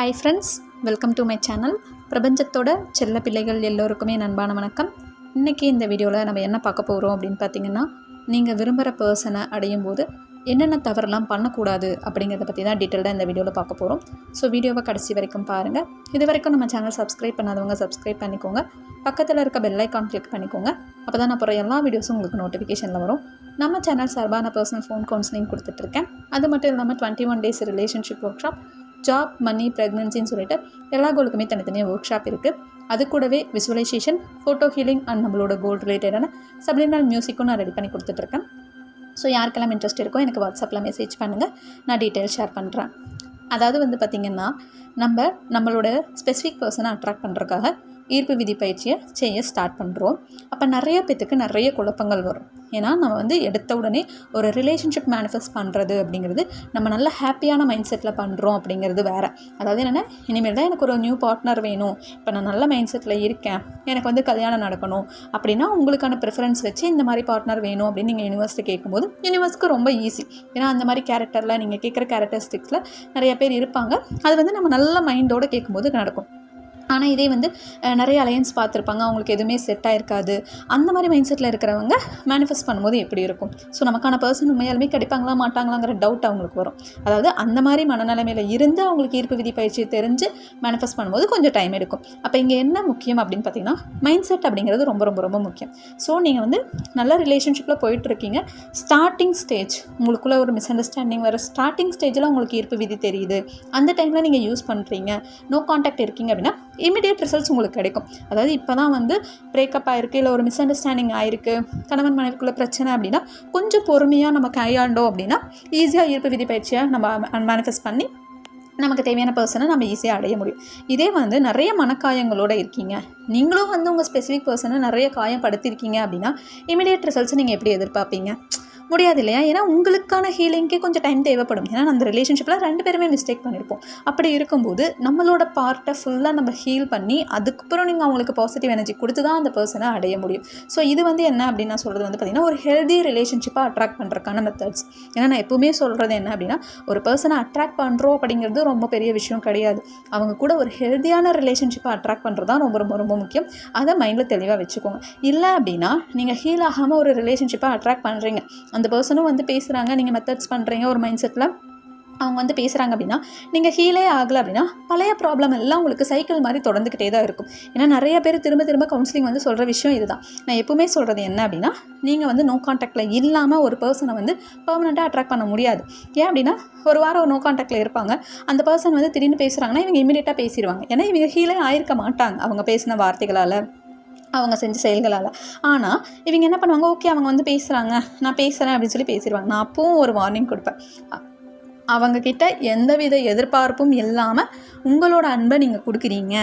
Hi friends welcome to my channel பிரபஞ்சத்தோட செல்ல பிள்ளைகள் எல்லோருக்குமே நண்பான வணக்கம். இன்றைக்கி இந்த வீடியோவில் நம்ம என்ன பார்க்க போகிறோம் அப்படின்னு பார்த்தீங்கன்னா நீங்கள் விரும்புகிற பர்சனை அடையும் போது என்னென்ன தவறெல்லாம் பண்ணக்கூடாது அப்படிங்கிறத பற்றி தான் டீட்டெயில்டாக இந்த வீடியோவில் பார்க்க போகிறோம் ஸோ வீடியோவை கடைசி வரைக்கும் பாருங்கள் இது வரைக்கும் நம்ம சேனல் சப்ஸ்கிரைப் பண்ணாதவங்க சப்ஸ்கிரைப் பண்ணிக்கோங்க. பக்கத்தில் இருக்க பெல் ஐக்கான் கிளிக் பண்ணிக்கோங்க. அப்போ தான் அப்புறம் எல்லா வீடியோஸும் உங்களுக்கு நோட்டிஃபிகேஷனில் வரும். நம்ம சேனல் சார்பாக நான் பர்சனல் ஃபோன் கவுன்சிலிங் கொடுத்துட்ருக்கேன் அது மட்டும் இல்லாமல் twenty one days relationship workshop job money ப்ரெக்னன்சின்னு சொல்லிட்டு எல்லா கோலுக்குமே தனித்தனியாக ஒர்க் ஷாப் இருக்குது அது கூடவே விசுவலைசேஷன் ஃபோட்டோ ஹீலிங் அண்ட் நம்மளோட கோல் ரிலேட்டடான சப்ளினல் மியூசிக்கும் நான் ரெடி பண்ணி கொடுத்துட்ருக்கேன் ஸோ யாருக்கெல்லாம் இன்ட்ரெஸ்ட் இருக்கோ எனக்கு வாட்ஸ்அப்பில் மெசேஜ் பண்ணுங்கள் நான் டீட்டெயில் ஷேர் பண்ணுறேன் அதாவது வந்து பார்த்திங்கன்னா நம்ம நம்மளோட ஸ்பெசிஃபிக் பர்சனை அட்ராக்ட் பண்ணுறதுக்காக ஈர்ப்பு விதி பயிற்சியை செய்ய ஸ்டார்ட் பண்ணுறோம் அப்போ நிறைய பேத்துக்கு நிறைய குழப்பங்கள் வரும். ஏன்னா நம்ம வந்து எடுத்த உடனே ஒரு ரிலேஷன்ஷிப் மேனிஃபெஸ்ட் பண்ணுறது அப்படிங்கிறது நம்ம நல்ல ஹாப்பியான மைண்ட் செட்டில் பண்ணுறோம் அப்படிங்கிறது வேறு. அதாவது என்னென்னா இனிமேல் தான் எனக்கு ஒரு நியூ பார்ட்னர் வேணும். இப்போ நான் நல்ல மைண்ட் செட்டில் இருக்கேன். எனக்கு வந்து கல்யாணம் நடக்கணும். அப்படின்னா உங்களுக்கான ப்ரிஃபரன்ஸ் வச்சு இந்த மாதிரி பார்ட்னர் வேணும் அப்படின்னு நீங்கள் யூனிவர்சிட்டி கேட்கும்போது யூனிவர்ஸ்க்கு ரொம்ப ஈஸி ஏன்னா அந்த மாதிரி கேரக்டரில் நீங்கள் கேட்குற கேரக்டரிஸ்டிக்ஸில் நிறைய பேர் இருப்பாங்க. அது வந்து நம்ம நல்ல மைண்டோடு கேட்கும்போது நடக்கும். ஆனால் இதே வந்து நிறைய அலையன்ஸ் பார்த்துருப்பாங்க. அவங்களுக்கு எதுவுமே செட் ஆகிருக்காது அந்த மாதிரி மைண்ட் செட்டில் இருக்கிறவங்க மேனிஃபெஸ்ட் பண்ணும்போது எப்படி இருக்கும்? ஸோ நமக்கான பர்சன் உண்மையாலுமே கிடைப்பாங்களா மாட்டாங்களாங்கிற டவுட் அவங்களுக்கு வரும். அதாவது அந்த மாதிரி மனநிலைமையில் இருந்து அவங்களுக்கு ஈர்ப்பு விதி பயிற்சி தெரிஞ்சு மேனிஃபெஸ்ட் பண்ணும்போது கொஞ்சம் டைம் எடுக்கும். அப்போ இங்கே என்ன முக்கியம் அப்படின்னு பார்த்தீங்கன்னா மைண்ட் செட் அப்படிங்கிறது ரொம்ப ரொம்ப ரொம்ப முக்கியம். ஸோ நீங்கள் வந்து நல்ல ரிலேஷன்ஷிப்பில் போயிட்டுருக்கீங்க. ஸ்டார்டிங் ஸ்டேஜ் உங்களுக்குள்ள ஒரு மிஸ் அண்டர்ஸ்டாண்டிங் வர ஸ்டார்டிங் ஸ்டேஜில் உங்களுக்கு ஈர்ப்பு விதி தெரியுது. அந்த டைமில் நீங்கள் யூஸ் பண்ணுறீங்க நோ காண்டாக்ட் இருக்கீங்க அப்படின்னா இமிடியேட் ரிசல்ட்ஸ் உங்களுக்கு கிடைக்கும். அதாவது இப்போ தான் வந்து பிரேக்கப் ஆகிருக்கு இல்லை ஒரு மிஸ் அண்டர்ஸ்டாண்டிங் ஆயிருக்கு கணவன் மனைவிக்குள்ள பிரச்சனை அப்படின்னா கொஞ்சம் பொறுமையாக நம்ம கையாண்டோம் அப்படின்னா ஈஸியாக ஈர்ப்பு விதி பயிற்சியாக நம்ம மேனிஃபெஸ்ட் பண்ணி நமக்கு தேவையான பர்சனை நம்ம ஈஸியாக அடைய முடியும். இதே வந்து நிறைய மனக்காயங்களோட இருக்கீங்க. நீங்களும் வந்து உங்கள் ஸ்பெசிஃபிக் பர்சனை நிறைய காயப்படுத்திருக்கீங்க அப்படின்னா இமிடியேட் ரிசல்ட்ஸ் நீங்கள் எப்படி எதிர்பார்ப்பீங்க? முடியாது இல்லையா ஏன்னா உங்களுக்கான ஹீலிங்க்கே கொஞ்சம் டைம் தேவைப்படும். ஏன்னா அந்த ரிலேஷன்ஷிப்பில் ரெண்டு பேருமே மிஸ்டேக் பண்ணியிருப்போம் அப்படி இருக்கும்போது நம்மளோட பார்ட்டை ஃபுல்லாக நம்ம ஹீல் பண்ணி அதுக்கப்புறம் நீங்கள் அவங்களுக்கு பாசிட்டிவ் எனர்ஜி கொடுத்து தான் அந்த பர்சனை அடைய முடியும். ஸோ இது வந்து என்ன அப்படின்னு நான் சொல்கிறது வந்து பார்த்திங்கன்னா ஒரு ஹெல்தி ரிலேஷன்ஷிப்பாக அட்ராக்ட் பண்ணுறதுக்கான மெத்தட்ஸ் ஏன்னா நான் எப்போவுமே சொல்கிறது என்ன அப்படின்னா ஒரு பர்சனை அட்ராக்ட் பண்ணுறோம் அப்படிங்கிறது ரொம்ப பெரிய விஷயம் கிடையாது. அவங்க கூட ஒரு ஹெல்த்தியான ரிலேஷன்ஷிப்பை அட்ராக்ட் பண்ணுறது தான் ரொம்ப ரொம்ப ரொம்ப முக்கியம். அதை மைண்டில் தெளிவாக வச்சுக்கோங்க. இல்லை அப்படின்னா நீங்கள் ஹீல் ஆகாமல் ஒரு ரிலேஷன்ஷிப்பை அட்ராக்ட் பண்ணுறீங்க அந்த பர்சனும் வந்து பேசுகிறாங்க நீங்கள் மெத்தட்ஸ் பண்ணுறீங்க ஒரு மைண்ட் செட்டில் அவங்க வந்து பேசுகிறாங்க அப்படின்னா நீங்கள் ஹீலே ஆகலை அப்படின்னா பழைய ப்ராப்ளம் எல்லாம் உங்களுக்கு சைக்கிள் மாதிரி தொடர்ந்துக்கிட்டே தான் இருக்கும். ஏன்னா நிறைய பேர் திரும்ப திரும்ப கவுன்சிலிங் வந்து சொல்கிற விஷயம் இதுதான். நான் எப்பவுமே சொல்கிறது என்ன அப்படின்னா நீங்கள் வந்து நோ காண்டாக்டில் இல்லாமல் ஒரு பர்சனை வந்து பர்மனெண்ட்டாக அட்ராக்ட் பண்ண முடியாது. ஏன் அப்படின்னா ஒரு வாரம் நோ காண்டாக்டில் இருப்பாங்க. அந்த பர்சன் வந்து திடீர்னு பேசுகிறாங்கன்னா இவங்க இமீடியட்டாக பேசிடுவாங்க. ஏன்னா இவங்க ஹீலே ஆயிருக்க மாட்டாங்க அவங்க பேசின வார்த்தைகளால். அவங்க செஞ்ச செயல்களால். ஆனால் இவங்க என்ன பண்ணுவாங்க? ஓகே அவங்க வந்து பேசுகிறாங்க நான் பேசுகிறேன் அப்படின்னு சொல்லி பேசிடுவாங்க. நான் அப்பவும் ஒரு வார்னிங் கொடுப்பேன். அவங்கக்கிட்ட எந்தவித எதிர்பார்ப்பும் இல்லாமல் உங்களோட அன்பை நீங்கள் கொடுக்குறீங்க.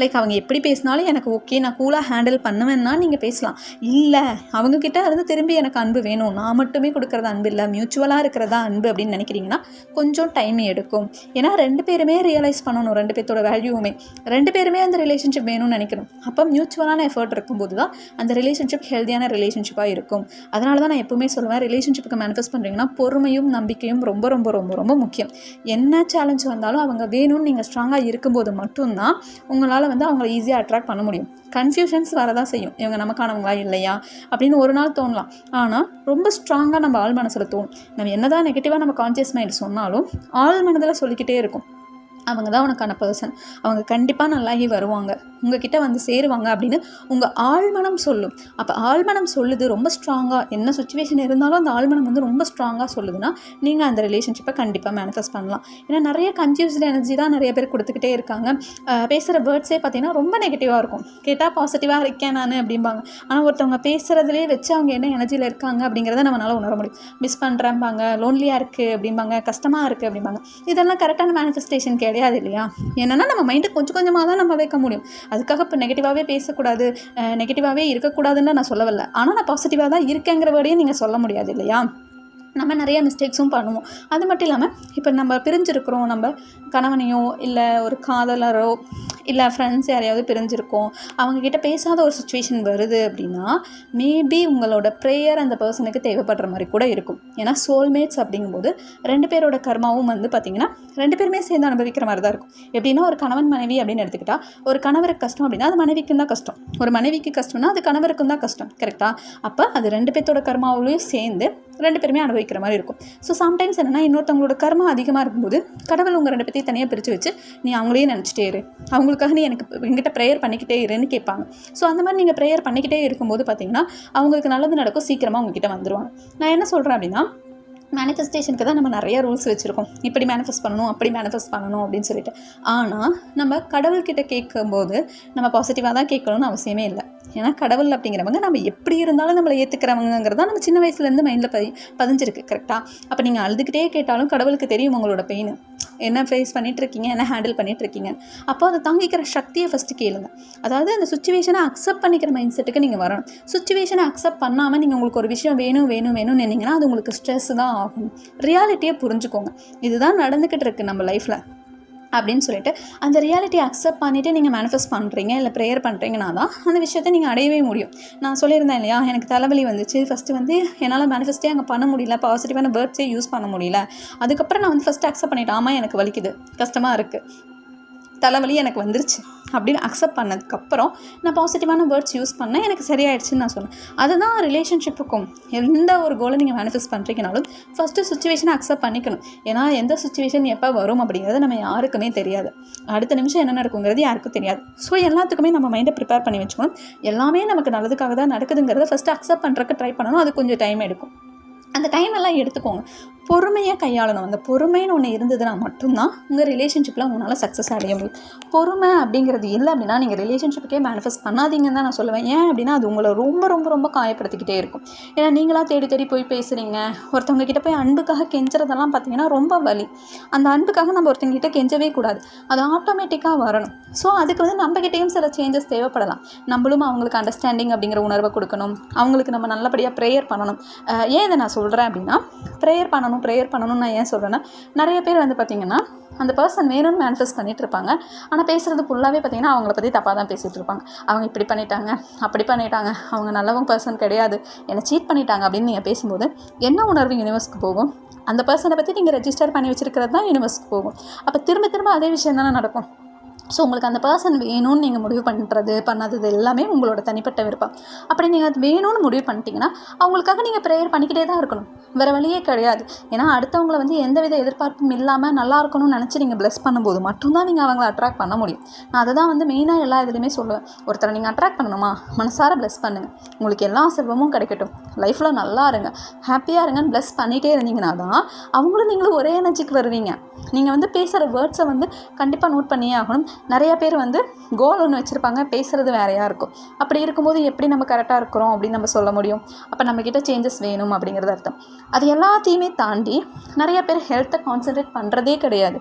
லைக் அவங்க எப்படி பேசினாலும் எனக்கு ஓகே நான் கூலாக ஹேண்டில் பண்ணுவேன்னா நீங்கள் பேசலாம். இல்லை அவங்கக்கிட்ட இருந்து திரும்பி எனக்கு அன்பு வேணும். நான் மட்டுமே கொடுக்குறது அன்பு இல்லை. மியூச்சுவலாக இருக்கிறதா அன்பு அப்படின்னு நினைக்கிறீங்கன்னா கொஞ்சம் டைம் எடுக்கும். ஏன்னா ரெண்டு பேருமே ரியலைஸ் பண்ணணும். ரெண்டு பேர்த்தோட வேல்யூவுமே ரெண்டு பேருமே அந்த ரிலேஷன்ஷிப் வேணும்னு நினைக்கணும். அப்போ மியூச்சுவலான எஃபர்ட் இருக்கும்போது தான் அந்த ரிலேஷன்ஷிப் ஹெல்த்தியான ரிலேஷன்ஷிப்பாக இருக்கும். அதனால தான் நான் எப்பவுமே சொல்லுவேன் ரிலேஷன்ஷிப்புக்கு மேனிஃபெஸ்ட் பண்ணுறீங்கன்னா பொறுமையும் நம்பிக்கையும் ரொம்ப ரொம்ப ரொம்ப ரொம்ப முக்கியம். என்ன சேலஞ்ச் வந்தாலும் அவங்க வேணும்னு நீங்கள் ஸ்ட்ராங்காக இருக்கும்போது மட்டும்தான் உங்களால் வந்து அவங்கள ஈஸியாக அட்ராக்ட் பண்ண முடியும். கன்ஃபியூஷன்ஸ் வரதான் செய்யும். இவங்க நமக்கானவங்களா இல்லையா? அப்படின்னு ஒரு நாள் தோணலாம். ஆனால் ரொம்ப ஸ்ட்ராங்காக நம்ம ஆள் மனசில் தோணும். நம்ம என்னதான் நெகட்டிவாக நம்ம கான்சியஸ் மைண்ட் சொன்னாலும் ஆள் மனதில் சொல்லிக்கிட்டே இருக்கும். அவங்க தான் உனக்கான பர்சன் அவங்க கண்டிப்பாக நல்லாகி வருவாங்க. உங்ககிட்ட வந்து சேருவாங்க அப்படின்னு உங்கள் ஆழ்மனம் சொல்லும். அப்போ ஆழ்மனம் சொல்லுது ரொம்ப ஸ்ட்ராங்காக என்ன சுச்சுவேஷன் இருந்தாலும் அந்த ஆழ்மனம் வந்து ரொம்ப ஸ்ட்ராங்காக சொல்லுதுன்னா நீங்கள் அந்த ரிலேஷன்ஷிப்பை கண்டிப்பாக மேனிஃபெஸ்ட் பண்ணலாம். ஏன்னா நிறைய கன்ஃபியூஸ்ட் எனர்ஜி தான் நிறைய பேர் கொடுத்துக்கிட்டே இருக்காங்க. பேசுகிற வேர்ட்ஸே பார்த்தீங்கன்னா ரொம்ப நெகட்டிவாக இருக்கும். கேட்டால் பாசிட்டிவாக இருக்கேன் நான் அப்படிம்பாங்க. ஆனால் ஒருத்தவங்க பேசுகிறதுலேயே வச்சு அவங்க என்ன எனர்ஜியில் இருக்காங்க அப்படிங்கிறத நம்மளால் உணர முடியும். மிஸ் பண்ணுறேன்பாங்க லோன்லியாக இருக்குது அப்படிம்பாங்க. கஷ்டமாக இருக்குது அப்படிம்பாங்க. இதெல்லாம் கரெக்டான மேனிஃபெஸ்டேஷன் கிடையாது கிடையாது இல்லையா? என்னென்னா நம்ம மைண்டை கொஞ்சம் கொஞ்சமாக தான் நம்ம வைக்க முடியும். அதுக்காக இப்போ நெகட்டிவாகவே பேசக்கூடாது நெகட்டிவாகவே இருக்கக்கூடாதுன்னு நான் சொல்ல வரல ஆனால் நான் பாசிட்டிவாக தான் இருக்கேங்கிற வேர்டையும் நீங்கள் சொல்ல முடியாது இல்லையா? நம்ம நிறைய மிஸ்டேக்ஸும் பண்ணுவோம். அது மட்டும் இல்லாமல் இப்போ நம்ம பிரிஞ்சிருக்கிறோம். நம்ம கணவனையோ இல்லை ஒரு காதலரோ இல்லை ஃப்ரெண்ட்ஸ் யாரையாவது பிரிஞ்சிருக்கோம். அவங்கக்கிட்ட பேசாத ஒரு சுச்சுவேஷன் வருது அப்படின்னா மேபி உங்களோட ப்ரேயர் அந்த பர்சனுக்கு தேவைப்படுற மாதிரி கூட இருக்கும். ஏன்னா சோல்மேட்ஸ் அப்படிங்கும்போது ரெண்டு பேரோட கர்மாவும் வந்து பார்த்திங்கன்னா ரெண்டு பேருமே சேர்ந்து அனுபவிக்கிற மாதிரி தான் இருக்கும். எப்படின்னா ஒரு கணவன் மனைவி அப்படின்னு எடுத்துக்கிட்டால் ஒரு கணவருக்கு கஷ்டம் அப்படின்னா அது மனைவிக்கும் தான் கஷ்டம். ஒரு மனைவிக்கு கஷ்டம்னா அது கணவருக்கும் தான் கஷ்டம் கரெக்டாக அப்போ அது ரெண்டு பேர்த்தோட கர்மாவிலையும் சேர்ந்து ரெண்டு பேருமே அனுபவிக்கிற மாதிரி இருக்கும். ஸோ சம்டைம்ஸ் என்னென்னா இன்னொருத்தவங்களோட கர்மா அதிகமாக இருக்கும்போது கடவுள் உங்கள் ரெண்டு பேர்த்தையும் தனியாக பிரித்து வச்சு நீ அவங்களையும் நினச்சிட்டே இரு. அவங்களுக்காக நீ எனக்கு எங்கிட்ட ப்ரேயர் பண்ணிக்கிட்டே இருன்னு கேட்பாங்க. ஸோ அந்த மாதிரி நீங்கள் ப்ரேயர் பண்ணிக்கிட்டே இருக்கும்போது பார்த்தீங்கன்னா அவங்களுக்கு நல்லது நடக்கும் சீக்கிரமாக உங்ககிட்ட வந்துடுவாங்க நான் என்ன சொல்கிறேன் அப்படின்னா மேனிஃபெஸ்டேஷனுக்கு தான் நம்ம நிறைய ரூல்ஸ் வச்சுருக்கோம். இப்படி மேனிஃபெஸ்ட் பண்ணணும் அப்படி மேனிஃபெஸ்ட் பண்ணணும் அப்படின்னு சொல்லிட்டு. ஆனால் நம்ம கடவுள்கிட்ட கேட்கும்போது நம்ம பாசிட்டிவாக தான் கேட்கணும்னு அவசியமே இல்லை. ஏன்னா கடவுள் அப்படிங்கிறவங்க நம்ம எப்படி இருந்தாலும் நம்மளை ஏற்றுக்கிறவங்கிறது தான் நம்ம சின்ன வயசுலேருந்து மைண்டில் பதி பதிஞ்சிருக்கு கரெக்டாக அப்போ நீங்கள் அழுதுகிட்டே கேட்டாலும் கடவுளுக்கு தெரியும் உங்களோட பெயின் என்ன ஃபேஸ் பண்ணிகிட்ருக்கீங்க என்ன ஹேண்டில் பண்ணிகிட்ருக்கீங்க அப்போ அதை தாங்கிக்கிற சக்தியை ஃபஸ்ட்டு கேளுங்க. அதாவது அந்த சுச்சுவேஷனை அக்செப்ட் பண்ணிக்கிற மைண்ட் செட்டுக்கு நீங்கள் வரணும். சுச்சுவேஷனை அக்செப்ட் பண்ணாமல் நீங்கள் உங்களுக்கு ஒரு விஷயம் வேணும் வேணும் வேணும்னு நினைங்கன்னா அது உங்களுக்கு ஸ்ட்ரெஸ் தான் ஆகும். ரியாலிட்டியை புரிஞ்சுக்கோங்க. இதுதான் நடந்துக்கிட்டு இருக்குது நம்ம லைஃப்பில் அப்படின்னு சொல்லிட்டு அந்த ரியாலிட்டியை அக்செப்ட் பண்ணிவிட்டு நீங்கள் மேனிஃபெஸ்ட் பண்ணுறீங்க இல்லை ப்ரேயர் பண்ணுறீங்கன்னா தான் அந்த விஷயத்தை நீங்கள் அடையவே முடியும். நான் சொல்லியிருந்தேன் இல்லையா எனக்கு தலைவலி வந்துச்சு ஃபஸ்ட்டு வந்து என்னால் மேனிஃபெஸ்ட்டே அங்கே பண்ண முடியல பாசிட்டிவான வேர்ட்ஸே யூஸ் பண்ண முடியல. அதுக்கப்புறம் நான் வந்து ஃபஸ்ட்டு அக்செப்ட் பண்ணிட்டேன் ஆமாம் எனக்கு வலிக்குது கஷ்டமாக இருக்குது தலைவலி எனக்கு வந்துருச்சு அப்படின்னு அக்செப்ட் பண்ணதுக்கப்புறம் நான் பாசிட்டிவான வேர்ட்ஸ் யூஸ் பண்ணேன். எனக்கு சரியாயிடுச்சுன்னு நான் சொன்னேன். அதுதான் ரிலேஷன்ஷிப்புக்கும் எந்த ஒரு கோலை நீங்கள் மேனிஃபெஸ்ட் பண்ணுறீங்கனாலும் ஃபஸ்ட்டு சுச்சுவேஷனை அக்செப்ட் பண்ணிக்கணும். ஏன்னா எந்த சுச்சுவேஷன் எப்போ வரும் அப்படிங்கிறது நம்ம யாருக்குமே தெரியாது. அடுத்த நிமிஷம் என்ன நடக்குங்கிறது யாருக்கும் தெரியாது. ஸோ எல்லாத்துக்குமே நம்ம மைண்டை ப்ரிப்பேர் பண்ணி வச்சுக்கணும். எல்லாமே நமக்கு நல்லதுக்காக தான் நடக்குதுங்கிறத ஃபஸ்ட்டு அக்செப்ட் பண்ணுறக்கு ட்ரை பண்ணணும். அது கொஞ்சம் டைம் எடுக்கும். அந்த டைம் எல்லாம் எடுத்துக்கோங்க. பொறுமையாக கையாளணும். அந்த பொறுமைன்னு ஒன்று இருந்ததுன்னா மட்டும்தான் உங்கள் ரிலேஷன்ஷிப்பில் உங்களால் சக்ஸஸ் அடைய முடியும். பொறுமை அப்படிங்கிறது இல்லை அப்படின்னா நீங்கள் ரிலேஷன்ஷிப்புக்கே மேனிஃபெஸ்ட் பண்ணாதீங்கன்னு தான் நான் சொல்லுவேன். ஏன் அப்படின்னா அது உங்களை ரொம்ப ரொம்ப ரொம்ப காயப்படுத்திக்கிட்டே இருக்கும். ஏன்னா நீங்களாக தேடி தேடி போய் பேசுகிறீங்க ஒருத்தவங்க கிட்ட போய் அன்புக்காக கெஞ்சுறதெல்லாம் பார்த்தீங்கன்னா ரொம்ப வலி. அந்த அன்புக்காக நம்ம ஒருத்தங்க கிட்ட கெஞ்சவே கூடாது. அது ஆட்டோமேட்டிக்காக வரணும். ஸோ அதுக்கு வந்து நம்மகிட்டேயும் சில சேஞ்சஸ் தேவைப்படலாம். நம்மளும் அவங்களுக்கு அண்டர்ஸ்டாண்டிங் அப்படிங்கிற உணர்வை கொடுக்கணும். அவங்களுக்கு நம்ம நல்லபடியாக ப்ரேயர் பண்ணணும். ஏன் இதை நான் சொல்கிறேன் அப்படின்னா ப்ரேயர் பண்ணணும் ப்ரேயர் பண்ணணும்னு நான் ஏன் சொல்கிறேன்னா நிறைய பேர் வந்து பார்த்திங்கன்னா அந்த பர்சன் வேணும்னு மேனிஃபெஸ்ட் பண்ணிட்டு இருப்பாங்க. ஆனால் பேசுகிறது ஃபுல்லாகவே பார்த்தீங்கன்னா அவங்கள பற்றி தப்பாக தான் பேசிகிட்டு இருப்பாங்க. அவங்க இப்படி பண்ணிட்டாங்க அப்படி பண்ணிட்டாங்க அவங்க நல்லவங்க பர்சன் கிடையாது என்னை சீட் பண்ணிட்டாங்க அப்படின்னு நீங்கள் பேசும்போது என்ன உணர்வு யூனிவர்ஸ்க்கு போகும்? அந்த பர்சனை பற்றி நீங்கள் ரெஜிஸ்டர் பண்ணி வச்சுருக்கிறது தான் யூனிவர்ஸ்க்கு போகும். அப்போ திரும்ப திரும்ப அதே விஷயம் தானே நடக்கும். ஸோ உங்களுக்கு அந்த பர்சன் வேணும்னு நீங்கள் முடிவு பண்ணுறது பண்ணது எல்லாமே உங்களோட தனிப்பட்ட விருப்பம். அப்படி நீங்கள் அது வேணும்னு முடிவு பண்ணிட்டீங்கன்னா அவங்களுக்காக நீங்கள் ப்ரேயர் பண்ணிக்கிட்டே தான் இருக்கணும். வேறு வழியே கிடையாது. ஏன்னா அடுத்தவங்களை வந்து எந்தவித எதிர்பார்ப்பும் இல்லாமல் நல்லா இருக்கணும்னு நினச்சி நீங்கள் ப்ளஸ் பண்ணும்போது மட்டும்தான் நீங்கள் அவங்கள அட்ராக்ட் பண்ண முடியும். நான் அதை தான் வந்து மெயினாக எல்லா இதுலேயுமே சொல்லுவேன். ஒருத்தரை நீங்கள் அட்ராக்ட் பண்ணணுமா? மனசார ப்ளஸ் பண்ணுங்கள் உங்களுக்கு எல்லா செல்வமும் கிடைக்கட்டும். லைஃப்பில் நல்லா இருங்க. ஹாப்பியாக இருங்கன்னு ப்ளஸ் பண்ணிகிட்டே இருந்தீங்கன்னா தான் அவங்களும் நீங்களும் ஒரே எனர்ஜிக்கு வருவீங்க. நீங்கள் வந்து பேசுகிற வேர்ட்ஸை வந்து கண்டிப்பாக நோட் பண்ணியே ஆகணும். நிறைய பேர் வந்து கோல் ஒன்று வச்சுருப்பாங்க பேசுகிறது வேறையாக இருக்கும். அப்படி இருக்கும்போது எப்படி நம்ம கரெக்டாக இருக்கிறோம் அப்படின்னு நம்ம சொல்ல முடியும்? அப்போ நம்மக்கிட்ட சேஞ்சஸ் வேணும் அப்படிங்கிறது அர்த்தம். அது எல்லாத்தையுமே தாண்டி நிறைய பேர் ஹெல்த்தை கான்சென்ட்ரேட் பண்ணுறதே கிடையாது.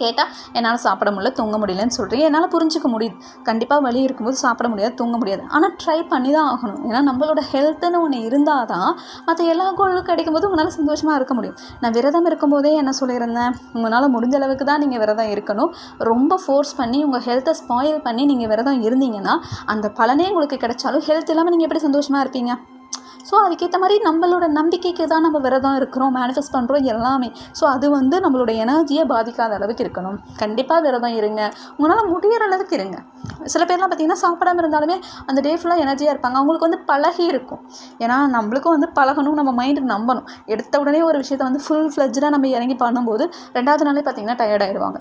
கேட்டால் என்னால் சாப்பிட முடியல தூங்க முடியலன்னு சொல்கிறீங்க என்னால் புரிஞ்சுக்க முடியுது. கண்டிப்பாக வழி இருக்கும்போது சாப்பிட முடியாது தூங்க முடியாது. ஆனால் ட்ரை பண்ணி தான் ஆகணும். ஏன்னா நம்மளோட ஹெல்த்துன்னு ஒன்று இருந்தால் தான் மற்ற எல்லா கோளும் கிடைக்கும்போது உங்களால் சந்தோஷமாக இருக்க முடியும். நான் விரதம் இருக்கும்போதே என்ன சொல்லியிருந்தேன்? உங்களால் முடிஞ்ச அளவுக்கு தான் நீங்கள் விரதம் இருக்கணும். ரொம்ப ஃபோர்ஸ் பண்ணி உங்கள் ஹெல்த்தை ஸ்பாயில் பண்ணி நீங்கள் விரதம் இருந்தீங்கன்னா அந்த பலனே உங்களுக்கு கிடைச்சாலும் ஹெல்த் இல்லாமல் நீங்கள் எப்படி சந்தோஷமாக இருப்பீங்க? ஸோ அதுக்கேற்ற மாதிரி நம்மளோட நம்பிக்கைக்கு தான் நம்ம விரதம் இருக்கிறோம் மேனிஃபெஸ்ட் பண்ணுறோம் எல்லாமே. ஸோ அது வந்து நம்மளோட எனர்ஜியை பாதிக்காத அளவுக்கு இருக்கணும். கண்டிப்பாக விரதம் இருங்க. உங்களால் முடியிற அளவுக்கு இருங்க. சில பேர்லாம் பார்த்திங்கன்னா சாப்பிடாம இருந்தாலுமே அந்த டே ஃபுல்லாக எனர்ஜியாக இருப்பாங்க. அவங்களுக்கு வந்து பழகி இருக்கும். ஏன்னா நம்மளுக்கும் வந்து பழகணும் நம்ம மைண்டு நம்பணும். எடுத்த உடனே ஒரு விஷயத்தை வந்து ஃபுல் ஃப்ளெஜ்டாக நம்ம இறங்கி பண்ணும்போது ரெண்டாவது நாளே பார்த்தீங்கன்னா டயர்ட் ஆகிடுவாங்க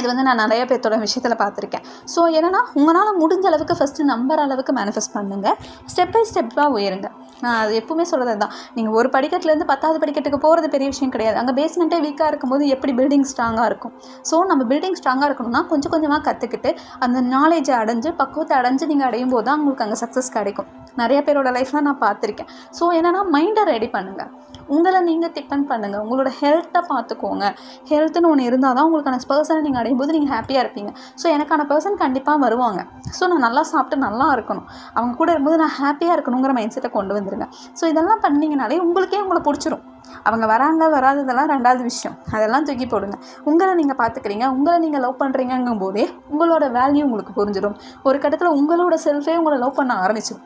இது வந்து நான் நிறைய பேர்த்தோட விஷயத்தில் பார்த்துருக்கேன் ஸோ என்னென்னா உங்களால் முடிஞ்ச அளவுக்கு ஃபஸ்ட்டு நம்பர் அளவுக்கு மேனிஃபெஸ்ட் பண்ணுங்கள் ஸ்டெப் பை ஸ்டெப்பாக உயருங்க. நான் அது எப்பவுமே சொல்கிறது தான் நீங்கள் ஒரு படிக்கட்டுலேருந்து பத்தாவது படிக்கட்டுக்கு போகிறது பெரிய விஷயம் கிடையாது. அங்கே பேஸ்மெண்ட்டே வீக்காக இருக்கும்போது எப்படி பில்டிங் ஸ்ட்ராங்காக இருக்கும்? ஸோ நம்ம பில்டிங் ஸ்ட்ராங்காக இருக்கணும்னா கொஞ்சம் கொஞ்சமாக கற்றுக்கிட்டு அந்த நாலேஜை அடைஞ்சு பக்குவத்தை அடைஞ்சு நீங்கள் அடையும் போது தான் உங்களுக்கு அங்கே சக்ஸஸ் கிடைக்கும். நிறைய பேரோட லைஃப்பில் நான் பார்த்துருக்கேன். ஸோ என்னென்னா மைண்டை ரெடி பண்ணுங்கள் உங்களை நீங்கள் டிபெண்ட் பண்ணுங்கள் உங்களோட ஹெல்த்தை பார்த்துக்கோங்க. ஹெல்த்துன்னு ஒன்று இருந்தால் தான் உங்களுக்கான பர்சனை நீங்கள் அடையும் போது நீங்கள் ஹாப்பியாக இருப்பீங்க. ஸோ எனக்கான பர்சன் கண்டிப்பாக வருவாங்க. ஸோ நான் நல்லா சாப்பிட்டு நல்லா இருக்கணும். அவங்க கூட இருக்கும்போது நான் ஹாப்பியாக இருக்கணுங்கிற மைண்ட் செட்டை கொண்டு வந்து வந்துருங்க ஸோ இதெல்லாம் பண்ணிங்கனாலே உங்களுக்கே உங்களை பிடிச்சிரும். அவங்க வராங்க வராததெல்லாம் ரெண்டாவது விஷயம். அதெல்லாம் தூக்கி போடுங்க. உங்களை நீங்கள் பார்த்துக்கிறீங்க உங்களை நீங்கள் லவ் பண்ணுறீங்கங்கும் போதே உங்களோட வேல்யூ உங்களுக்கு புரிஞ்சிடும் ஒரு கட்டத்தில் உங்களோட செல்ஃபே உங்களை லவ் பண்ண ஆரம்பிச்சிடும்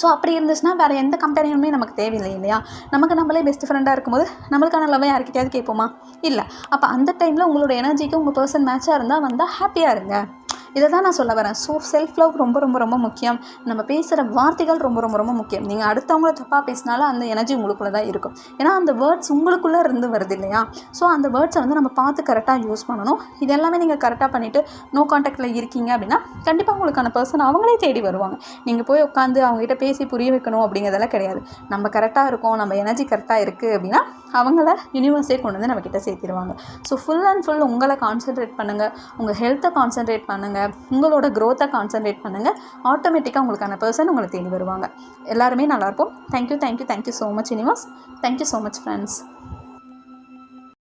ஸோ அப்படி இருந்துச்சுன்னா வேறு எந்த கம்பெனியுமே நமக்கு தேவையில்லை இல்லையா? நமக்கு நம்மளே பெஸ்ட் ஃப்ரெண்டாக இருக்கும்போது நம்மளுக்கான லவ்வை யாருக்கிட்டையாவது கேட்போமா? இல்லை. அப்போ அந்த டைமில் உங்களோட எனர்ஜிக்கு உங்கள் பர்சன் மேட்சாக இருந்தால் வந்தால் ஹாப்பியாக இருங்க. இதை தான் நான் சொல்ல வரேன். ஸோ செல்ஃப் லவ் ரொம்ப ரொம்ப ரொம்ப முக்கியம். நம்ம பேசுகிற வார்த்தைகள் ரொம்ப ரொம்ப ரொம்ப முக்கியம். நீங்கள் அடுத்தவங்கள தப்பாக பேசினாலும் அந்த எனர்ஜி உங்களுக்குள்ளே தான் இருக்கும். ஏன்னா அந்த வேர்ட்ஸ் உங்களுக்குள்ளே இருந்து வருது இல்லையா? ஸோ அந்த வேர்ட்ஸை வந்து நம்ம பார்த்து கரெக்டாக யூஸ் பண்ணணும். இது எல்லாமே நீங்கள் கரெக்டாக பண்ணிவிட்டு நோ காண்டாக்டில் இருக்கீங்க அப்படின்னா கண்டிப்பாக உங்களுக்கான பர்சன் அவங்களே தேடி வருவாங்க. நீங்கள் போய் உட்காந்து அவங்ககிட்ட பேசி புரிய வைக்கணும் அப்படிங்கிறதெல்லாம் கிடையாது. நம்ம கரெக்டாக இருக்கோம் நம்ம எனர்ஜி கரெக்டாக இருக்குது அப்படின்னா அவங்கள யூனிவர்ஸே கொண்டு வந்து நம்மக்கிட்ட சேர்த்திடுவாங்க ஸோ ஃபுல் அண்ட் ஃபுல் உங்களை கான்சென்ட்ரேட் பண்ணுங்கள் உங்கள் ஹெல்த்தை கான்சென்ட்ரேட் பண்ணுங்கள் உங்களோட க்ரோத்தை கான்சன்ட்ரேட் பண்ணுங்கள் ஆட்டோமேட்டிக்காக உங்களுக்கான பர்சன் உங்களை தேடி வருவாங்க. எல்லாருமே நல்லாயிருப்போம் thank you thank you thank you so much இனிவாஸ் thank you so much friends